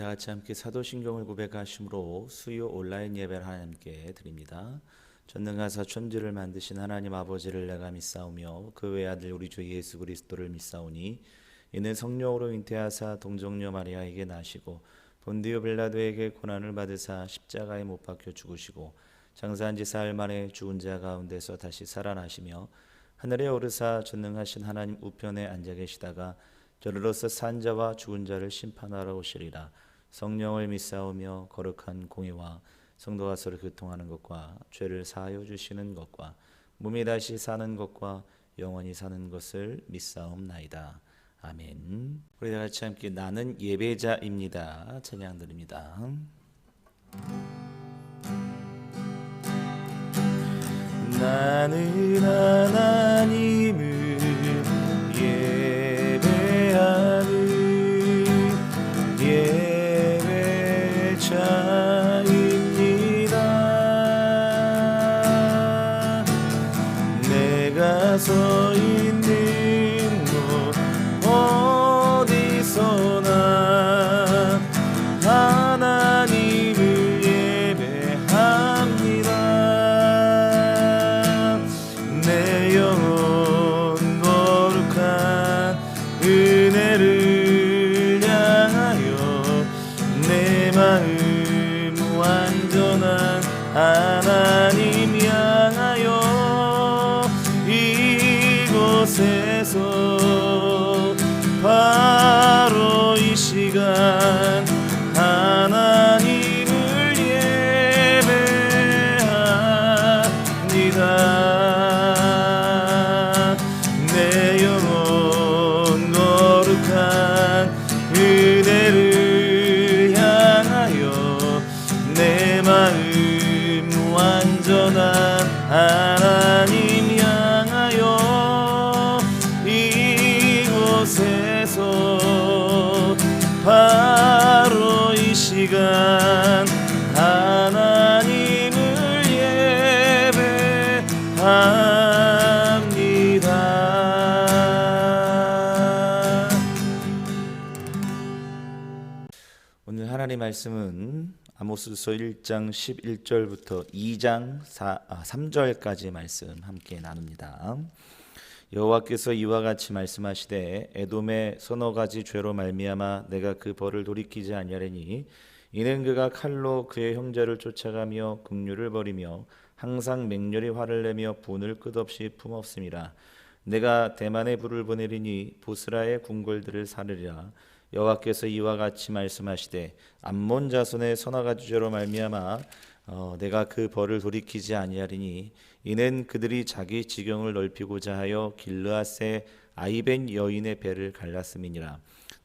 다 같이 함께 사도신경을 고백하심으로 수요 온라인 예배를 하나님께 드립니다. 전능하 사 천지를 만드신 하나님 아버지를 내가 믿사오며 그 외 아들 우리 주 예수 그리스도를 믿사오니 이는 성령으로 잉태하사 동정녀 마리아에게 나시고 본디오 빌라도에게 고난을 받으사 십자가에 못 박혀 죽으시고 장사한 지 사흘 만에 죽은 자 가운데서 다시 살아나시며 하늘에 오르사 전능하신 하나님 우편에 앉아 계시다가 저리로서 산 자와 죽은 자를 심판하러 오시리라 성령을 믿사오며 거룩한 공의와 성도가 서로 교통하는 것과 죄를 사하여 주시는 것과 몸이 다시 사는 것과 영원히 사는 것을 믿사옵나이다. 아멘. 우리 다 같이 함께 나는 예배자입니다. 찬양 드립니다. 나는 완 시간 하나님을 예배합니다. 오늘 하나님 말씀은 아모스서 1장 11절부터 2장 4, 아, 3절까지 말씀 함께 나눕니다. 여호와께서 이와 같이 말씀하시되 에돔의 서너 가지 죄로 말미암아 내가 그 벌을 돌이키지 아니하리니 이는 그가 칼로 그의 형제를 쫓아가며 긍휼을 버리며 항상 맹렬히 화를 내며 분을 끝없이 품었음이라 내가 대만에 불을 보내리니 보스라의 궁궐들을 사르리라. 여호와께서 이와 같이 말씀하시되 암몬 자손의 가지 죄로 말미암아 어, 내가 그 벌을 돌이키지 아니하리니 이는 그들이 자기 지경을 넓히고자 하여 길르앗의 아이벤 여인의 배를 갈랐음이니라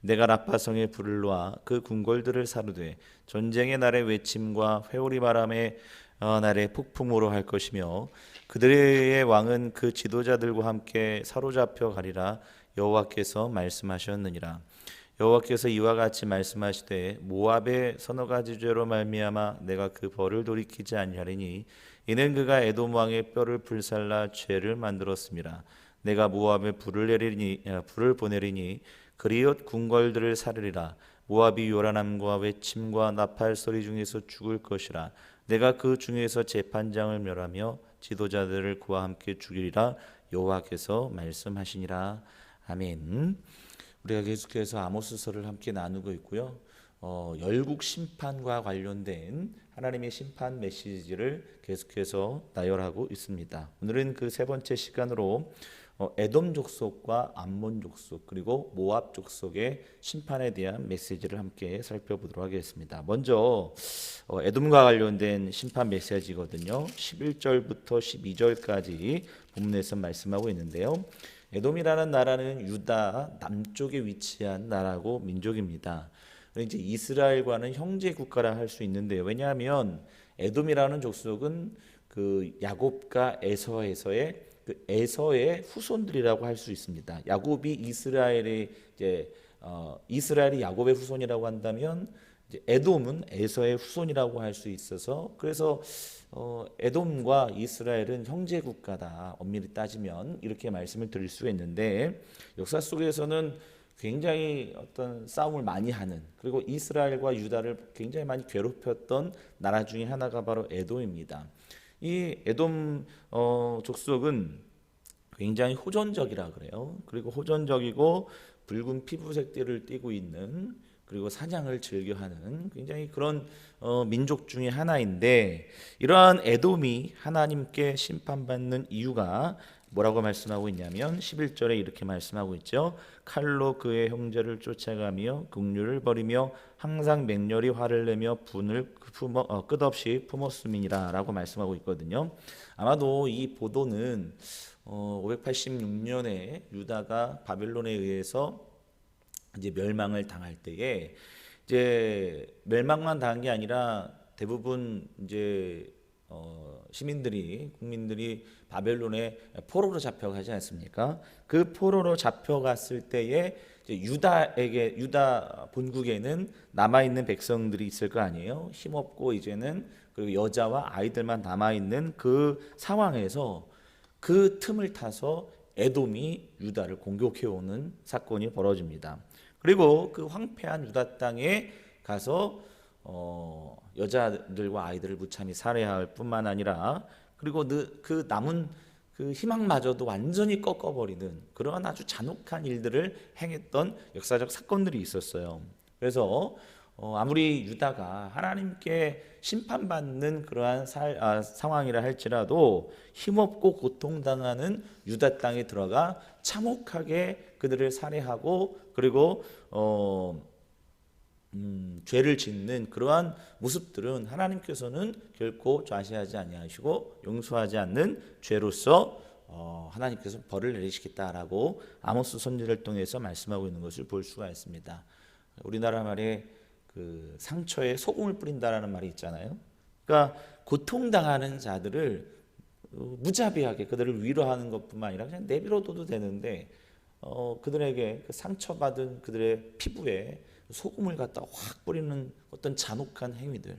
내가 라파성에 불을 놓아 그 궁궐들을 사르되 전쟁의 날의 외침과 회오리 바람의 어, 날의 폭풍으로 할 것이며 그들의 왕은 그 지도자들과 함께 사로잡혀 가리라 여호와께서 말씀하셨느니라 여호와께서 이와 같이 말씀하시되 모압의 서너 가지 죄로 말미암아 내가 그 벌을 돌이키지 아니하리니 이는 그가 에돔 왕의 뼈를 불살라 죄를 만들었습니다. 내가 모압에 불을 내리니 아, 불을 보내리니 그리옷 궁궐들을 사르리라 모압이 요란함과 외침과 나팔 소리 중에서 죽을 것이라 내가 그 중에서 재판장을 멸하며 지도자들을 그와 함께 죽이리라 여호와께서 말씀하시니라 아멘. 우리가 계속해서 아모스서를 함께 나누고 있고요. 어, 열국 심판과 관련된 하나님의 심판 메시지를 계속해서 나열하고 있습니다. 오늘은 그 세 번째 시간으로 어, 에돔 족속과 암몬 족속 그리고 모압 족속의 심판에 대한 메시지를 함께 살펴보도록 하겠습니다. 먼저 어, 에돔과 관련된 심판 메시지거든요. 11절부터 12절까지 본문에서 말씀하고 있는데요. 에돔이라는 나라는 유다 남쪽에 위치한 나라고 민족입니다. 이제 이스라엘과는 형제 국가라 할 수 있는데요. 왜냐하면 에돔이라는 족속은 그 야곱과 에서에서의 그 에서의 후손들이라고 할 수 있습니다. 야곱이 이스라엘의 이제 어, 이스라엘이 야곱의 후손이라고 한다면 이제 에돔은 에서의 후손이라고 할 수 있어서 그래서 어, 에돔과 이스라엘은 형제 국가다 엄밀히 따지면 이렇게 말씀을 드릴 수가 있는데 역사 속에서는 굉장히 어떤 싸움을 많이 하는 그리고 이스라엘과 유다를 굉장히 많이 괴롭혔던 나라 중에 하나가 바로 에돔입니다. 이 에돔 어, 족속은 굉장히 호전적이라 그래요. 그리고 호전적이고 붉은 피부색들을 띠고 있는 그리고 사냥을 즐겨하는 굉장히 그런 어, 민족 중에 하나인데 이러한 에돔이 하나님께 심판받는 이유가 뭐라고 말씀하고 있냐면 11절에 이렇게 말씀하고 있죠. 칼로 그의 형제를 쫓아가며 국류를 버리며 항상 맹렬히 화를 내며 분을 품어, 어, 끝없이 품었음이니라라고 말씀하고 있거든요. 아마도 이 보도는 어, 586년에 유다가 바벨론에 의해서 이제 멸망을 당할 때에 이제 멸망만 당한 게 아니라 대부분 이제 어, 시민들이 국민들이 바벨론에 포로로 잡혀가지 않습니까? 그 포로로 잡혀갔을 때에 유다에게 유다 본국에는 남아 있는 백성들이 있을 거 아니에요. 힘없고 이제는 그리고 여자와 아이들만 남아 있는 그 상황에서 그 틈을 타서 에돔이 유다를 공격해 오는 사건이 벌어집니다. 그리고 그 황폐한 유다 땅에 가서 어, 여자들과 아이들을 무참히 살해할 뿐만 아니라 그리고 그, 그 남은 그 희망마저도 완전히 꺾어버리는 그러한 아주 잔혹한 일들을 행했던 역사적 사건들이 있었어요. 그래서 어, 아무리 유다가 하나님께 심판받는 그러한 살, 아, 상황이라 할지라도 힘없고 고통당하는 유다 땅에 들어가 참혹하게 그들을 살해하고 그리고 어, 음, 죄를 짓는 그러한 모습들은 하나님께서는 결코 좌시하지 아니하시고 용서하지 않는 죄로서 어, 하나님께서 벌을 내리시겠다라고 아모스 선지를 통해서 말씀하고 있는 것을 볼 수가 있습니다. 우리나라 말에 그 상처에 소금을 뿌린다라는 말이 있잖아요. 그러니까 고통당하는 자들을 어, 무자비하게 그들을 위로하는 것뿐만 아니라 그냥 내버려둬도 되는데 어, 그들에게 그 상처받은 그들의 피부에 소금을 갖다 확 뿌리는 어떤 잔혹한 행위들.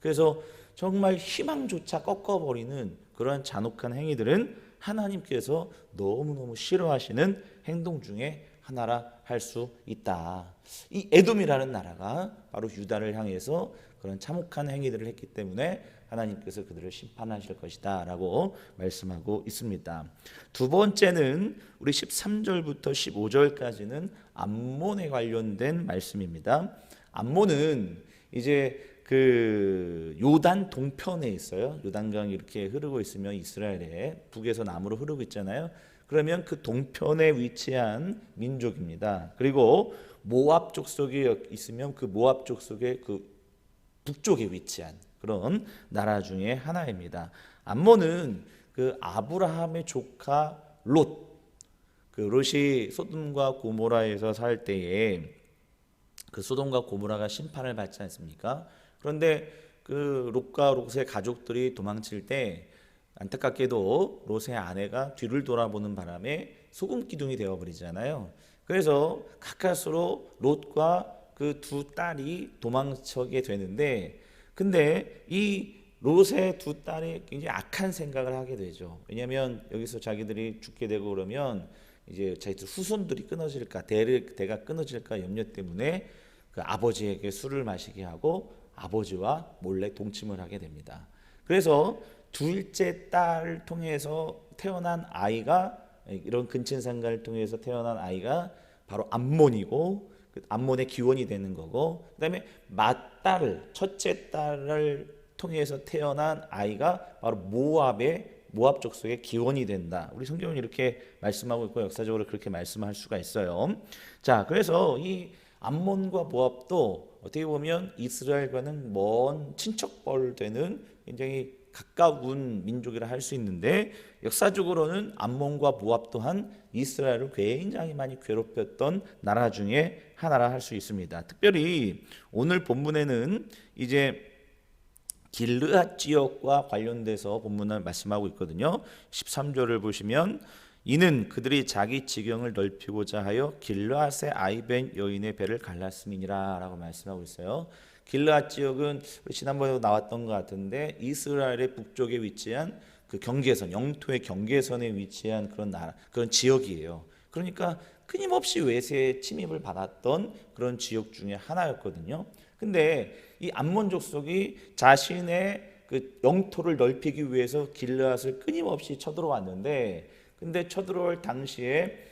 그래서 정말 희망조차 꺾어버리는 그러한 잔혹한 행위들은 하나님께서 너무너무 싫어하시는 행동 중에 하나라 할 수 있다. 이 에돔이라는 나라가 바로 유다를 향해서 그런 참혹한 행위들을 했기 때문에 하나님께서 그들을 심판하실 것이다 라고 말씀하고 있습니다. 두 번째는 우리 13절부터 15절까지는 암몬에 관련된 말씀입니다. 암몬은 이제 그 요단 동편에 있어요. 요단강이 이렇게 흐르고 있으면 이스라엘에 북에서 남으로 흐르고 있잖아요. 그러면 그 동편에 위치한 민족입니다. 그리고 모압 족속에 있으면 그 모압 족속의 그 북쪽에 위치한 그런 나라 중에 하나입니다. 암몬은 그 아브라함의 조카 롯, 그 롯이 소돔과 고모라에서 살 때에 그 소돔과 고모라가 심판을 받지 않습니까? 그런데 그 롯과 롯의 가족들이 도망칠 때 안타깝게도 롯의 아내가 뒤를 돌아보는 바람에 소금 기둥이 되어 버리잖아요. 그래서 가까스로 롯과 그 두 딸이 도망치게 되는데 근데 이 롯의 두 딸이 굉장히 악한 생각을 하게 되죠. 왜냐하면 여기서 자기들이 죽게 되고 그러면 이제 자기들 후손들이 끊어질까 대를 대가 끊어질까 염려 때문에 그 아버지에게 술을 마시게 하고 아버지와 몰래 동침을 하게 됩니다. 그래서 둘째 딸을 통해서 태어난 아이가 이런 근친상간을 통해서 태어난 아이가 바로 암몬이고 그 암몬의 기원이 되는 거고 그다음에 맏딸을 첫째 딸을 통해서 태어난 아이가 바로 모압의 모압 족속의 기원이 된다. 우리 성경은 이렇게 말씀하고 있고 역사적으로 그렇게 말씀할 수가 있어요. 자, 그래서 이 암몬과 모압도 어떻게 보면 이스라엘과는 먼 친척벌 되는 굉장히 가까운 민족이라 할 수 있는데 역사적으로는 암몬과 모압 또한 이스라엘을 굉장히 많이 괴롭혔던 나라 중에 하나라 할 수 있습니다. 특별히 오늘 본문에는 이제 길르앗 지역과 관련돼서 본문을 말씀하고 있거든요. 13절을 보시면 이는 그들이 자기 지경을 넓히고자 하여 길르앗의 아이벤 여인의 배를 갈랐음이니라라고 말씀하고 있어요. 길르앗 지역은 지난번에도 나왔던 것 같은데 이스라엘의 북쪽에 위치한 그 경계선, 영토의 경계선에 위치한 그런 나라, 그런 지역이에요. 그러니까 끊임없이 외세 침입을 받았던 그런 지역 중에 하나였거든요. 근데 이 암몬 족속이 자신의 그 영토를 넓히기 위해서 길르앗을 끊임없이 쳐들어왔는데 근데 쳐들어올 당시에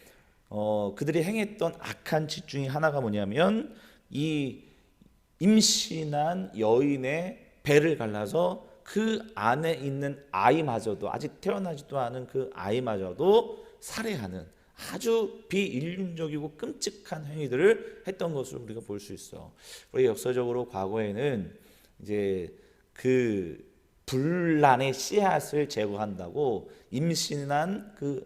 어, 그들이 행했던 악한 짓 중에 하나가 뭐냐면 이 임신한 여인의 배를 갈라서 그 안에 있는 아이마저도 아직 태어나지도 않은 그 아이마저도 살해하는 아주 비인륜적이고 끔찍한 행위들을 했던 것을 우리가 볼 수 있어. 우리 역사적으로 과거에는 이제 그 분란의 씨앗을 제거한다고 임신한 그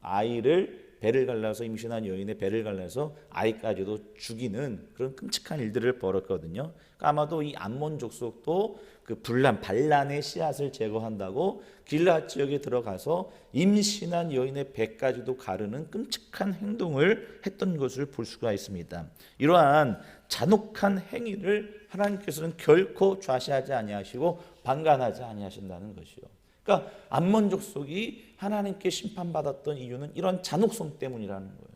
아이를 배를 갈라서 임신한 여인의 배를 갈라서 아이까지도 죽이는 그런 끔찍한 일들을 벌였거든요. 그러니까 아마도 이 암몬 족속도 그 분란 반란의 씨앗을 제거한다고 길라 지역에 들어가서 임신한 여인의 배까지도 가르는 끔찍한 행동을 했던 것을 볼 수가 있습니다. 이러한 잔혹한 행위를 하나님께서는 결코 좌시하지 아니하시고 방관하지 아니하신다는 것이요. 그러니까 암몬 족속이 하나님께 심판받았던 이유는 이런 잔혹성 때문이라는 거예요.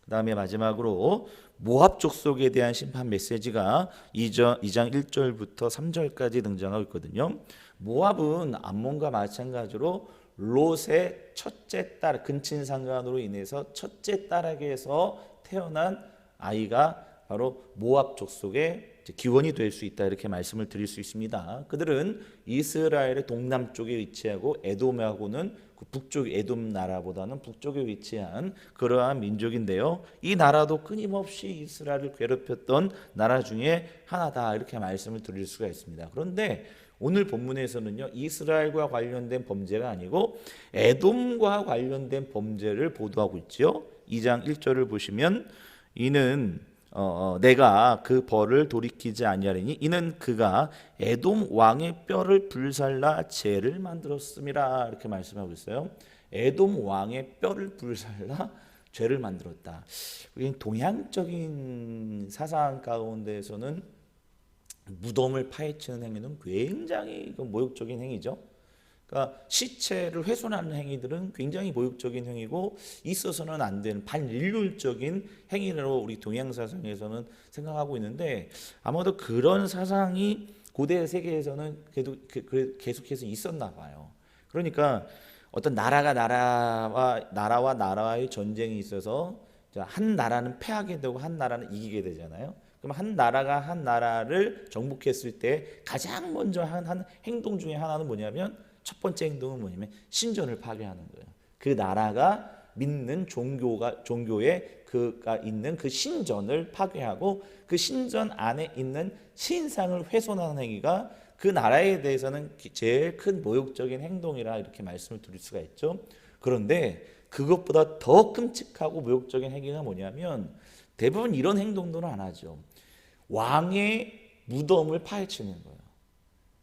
그 다음에 마지막으로 모압 족속에 대한 심판 메시지가 2장 1절부터 3절까지 등장하고 있거든요. 모압은 암몬과 마찬가지로 롯의 첫째 딸 근친상간으로 인해서 첫째 딸에게서 태어난 아이가 바로 모압 족속의 기원이 될 수 있다 이렇게 말씀을 드릴 수 있습니다. 그들은 이스라엘의 동남쪽에 위치하고 에돔하고는 그 북쪽 에돔 나라보다는 북쪽에 위치한 그러한 민족인데요. 이 나라도 끊임없이 이스라엘을 괴롭혔던 나라 중에 하나다 이렇게 말씀을 드릴 수가 있습니다. 그런데 오늘 본문에서는요 이스라엘과 관련된 범죄가 아니고 에돔과 관련된 범죄를 보도하고 있죠. 2장 1절을 보시면 이는 어, 어, 내가 그 벌을 돌이키지 아니하리니 이는 그가 에돔 왕의 뼈를 불살라 죄를 만들었음이라 이렇게 말씀하고 있어요. 에돔 왕의 뼈를 불살라 죄를 만들었다. 우리 동양적인 사상 가운데에서는 무덤을 파헤치는 행위는 굉장히 그 모욕적인 행위죠. 그러니까 시체를 훼손하는 행위들은 굉장히 모욕적인 행위고 있어서는 안 되는 반인륜적인 행위로 우리 동양 사상에서는 생각하고 있는데 아마도 그런 사상이 고대 세계에서는 계속 그, 계속해서 있었나 봐요. 그러니까 어떤 나라가 나라와 나라와 나라의 전쟁이 있어서 한 나라는 패하게 되고 한 나라는 이기게 되잖아요. 그럼 한 나라가 한 나라를 정복했을 때 가장 먼저 한, 한 행동 중에 하나는 뭐냐면 첫 번째 행동은 뭐냐면 신전을 파괴하는 거예요. 그 나라가 믿는 종교가 종교에 그가 있는 그 신전을 파괴하고 그 신전 안에 있는 신상을 훼손하는 행위가 그 나라에 대해서는 제일 큰 모욕적인 행동이라 이렇게 말씀을 드릴 수가 있죠. 그런데 그것보다 더 끔찍하고 모욕적인 행위가 뭐냐면 대부분 이런 행동들은 안 하죠. 왕의 무덤을 파헤치는 거예요.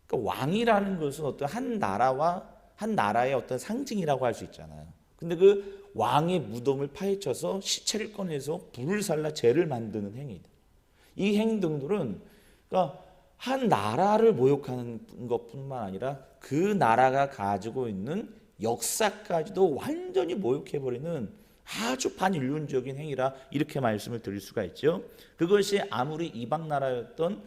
그러니까 왕이라는 것은 어떤 한 나라와 한 나라의 어떤 상징이라고 할 수 있잖아요. 근데 그 왕의 무덤을 파헤쳐서 시체를 꺼내서 불을 살라 죄를 만드는 행위들. 이 행동들은 그러니까 한 나라를 모욕하는 것뿐만 아니라 그 나라가 가지고 있는 역사까지도 완전히 모욕해버리는 아주 반인륜적인 행위라 이렇게 말씀을 드릴 수가 있죠. 그것이 아무리 이방 나라였던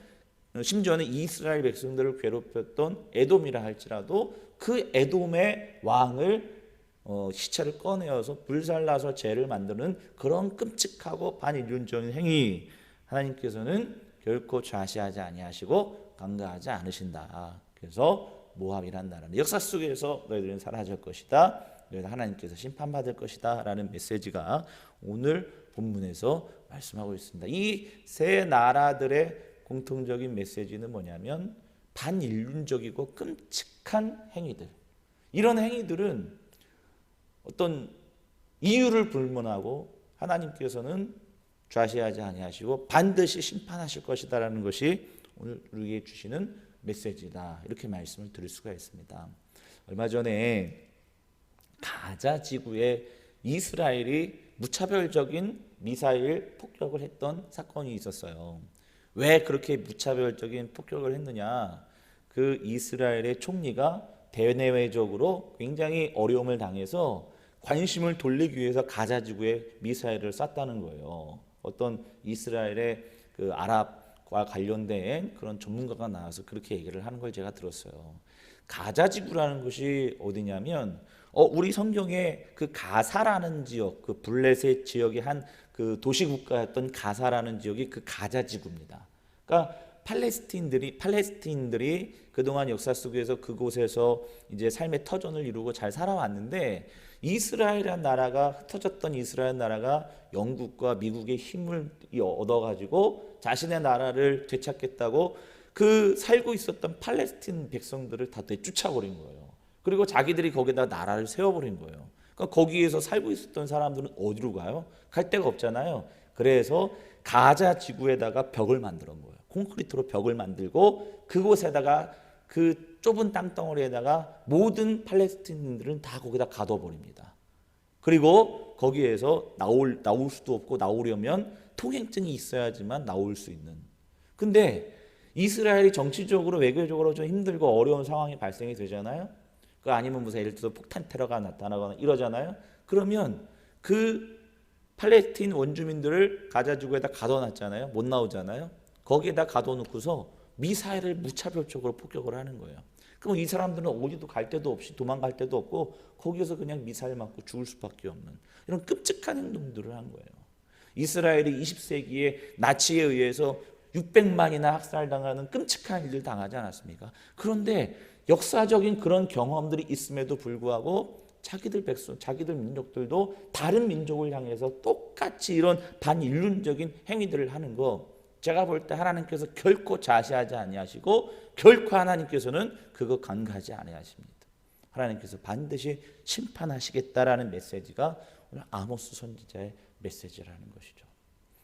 심지어는 이스라엘 백성들을 괴롭혔던 에돔이라 할지라도 그 에돔의 왕을 어, 시체를 꺼내어서 불살라서 죄를 만드는 그런 끔찍하고 반인륜적인 행위 하나님께서는 결코 좌시하지 아니하시고 강가하지 않으신다. 그래서 모압이란 나라는 역사 속에서 너희들은 사라질 것이다. 너희들 하나님께서 심판받을 것이다 라는 메시지가 오늘 본문에서 말씀하고 있습니다. 이 세 나라들의 공통적인 메시지는 뭐냐면 반인륜적이고 끔찍한 행위들. 이런 행위들은 어떤 이유를 불문하고 하나님께서는 좌시하지 아니하시고 반드시 심판하실 것이다라는 것이 오늘 우리에게 주시는 메시지다. 이렇게 말씀을 드릴 수가 있습니다. 얼마 전에 가자 지구에 이스라엘이 무차별적인 미사일 폭격을 했던 사건이 있었어요. 왜 그렇게 무차별적인 폭격을 했느냐? 그 이스라엘의 총리가 대내외적으로 굉장히 어려움을 당해서 관심을 돌리기 위해서 가자 지구에 미사일을 쐈다는 거예요. 어떤 이스라엘의 그 아랍과 관련된 그런 전문가가 나와서 그렇게 얘기를 하는 걸 제가 들었어요. 가자 지구라는 것이 어디냐면 어 우리 성경에 그 가사라는 지역, 그 블레셋 지역의 한 그 도시 국가였던 가사라는 지역이 그 가자 지구입니다. 그러니까 팔레스틴들이 팔레스틴들이 그동안 역사 속에서 그곳에서 이제 삶의 터전을 이루고 잘 살아왔는데 이스라엘이란 나라가 흩어졌던 이스라엘 나라가 영국과 미국의 힘을 얻어 가지고 자신의 나라를 되찾겠다고 그 살고 있었던 팔레스틴 백성들을 다 내쫓아 버린 거예요. 그리고 자기들이 거기다 나라를 세워 버린 거예요. 그러니까 거기에서 살고 있었던 사람들은 어디로 가요? 갈 데가 없잖아요. 그래서 가자 지구에다가 벽을 만들어 거예요. 콘크리트로 벽을 만들고 그곳에다가 그 좁은 땅덩어리에다가 모든 팔레스틴인들은 다 거기다 가둬버립니다. 그리고 거기에서 나올 나올 수도 없고 나오려면 통행증이 있어야지만 나올 수 있는. 근데 이스라엘이 정치적으로 외교적으로 좀 힘들고 어려운 상황이 발생이 되잖아요. 그 아니면 무슨 예를 들어서 폭탄 테러가 나타나거나 이러잖아요. 그러면 그 팔레스틴 원주민들을 가자 지구에다 가둬놨잖아요. 못 나오잖아요. 거기에다 가둬놓고서 미사일을 무차별적으로 폭격을 하는 거예요. 그럼 이 사람들은 어디도 갈 데도 없이 도망갈 데도 없고 거기서 그냥 미사일 맞고 죽을 수밖에 없는 이런 끔찍한 행동들을 한 거예요. 이스라엘이 20세기에 나치에 의해서 600만이나 학살당하는 끔찍한 일을 당하지 않았습니까? 그런데 역사적인 그런 경험들이 있음에도 불구하고 자기들 백성, 자기들 민족들도 다른 민족을 향해서 똑같이 이런 반인륜적인 행위들을 하는 거 제가 볼 때 하나님께서 결코 자시하지 아니하시고 결코 하나님께서는 그거 간과하지 아니하십니다. 하나님께서 반드시 심판하시겠다라는 메시지가 오늘 아모스 선지자의 메시지라는 것이죠.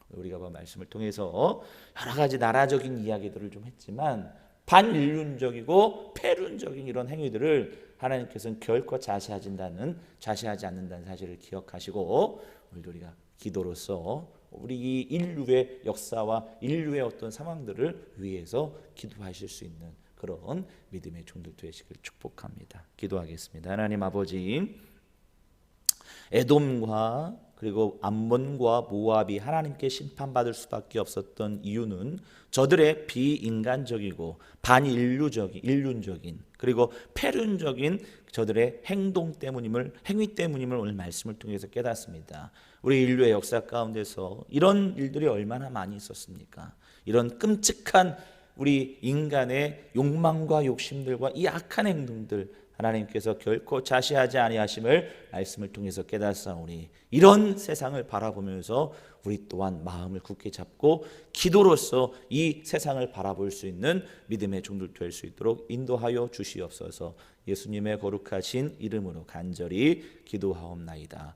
우리가 뭐 말씀을 통해서 여러 가지 나라적인 이야기들을 좀 했지만 반인륜적이고 폐륜적인 이런 행위들을 하나님께서는 결코 자시하진다는 자시하지 않는다는 사실을 기억하시고 오늘도 우리가 기도로서 우리 이 인류의 역사와 인류의 어떤 상황들을 위해서 기도하실 수 있는 그런 믿음의 종들 되시길 축복합니다. 기도하겠습니다. 하나님 아버지 에돔과 그리고 암몬과 모압이 하나님께 심판받을 수밖에 없었던 이유는 저들의 비인간적이고 반인류적인 인륜적인 그리고 폐륜적인 저들의 행동 때문임을 행위 때문임을 오늘 말씀을 통해서 깨닫습니다. 우리 인류의 역사 가운데서 이런 일들이 얼마나 많이 있었습니까? 이런 끔찍한 우리 인간의 욕망과 욕심들과 이 악한 행동들 하나님께서 결코 자시하지 아니하심을 말씀을 통해서 깨닫사오니 이런 세상을 바라보면서 우리 또한 마음을 굳게 잡고 기도로서 이 세상을 바라볼 수 있는 믿음의 종들 될 수 있도록 인도하여 주시옵소서. 예수님의 거룩하신 이름으로 간절히 기도하옵나이다.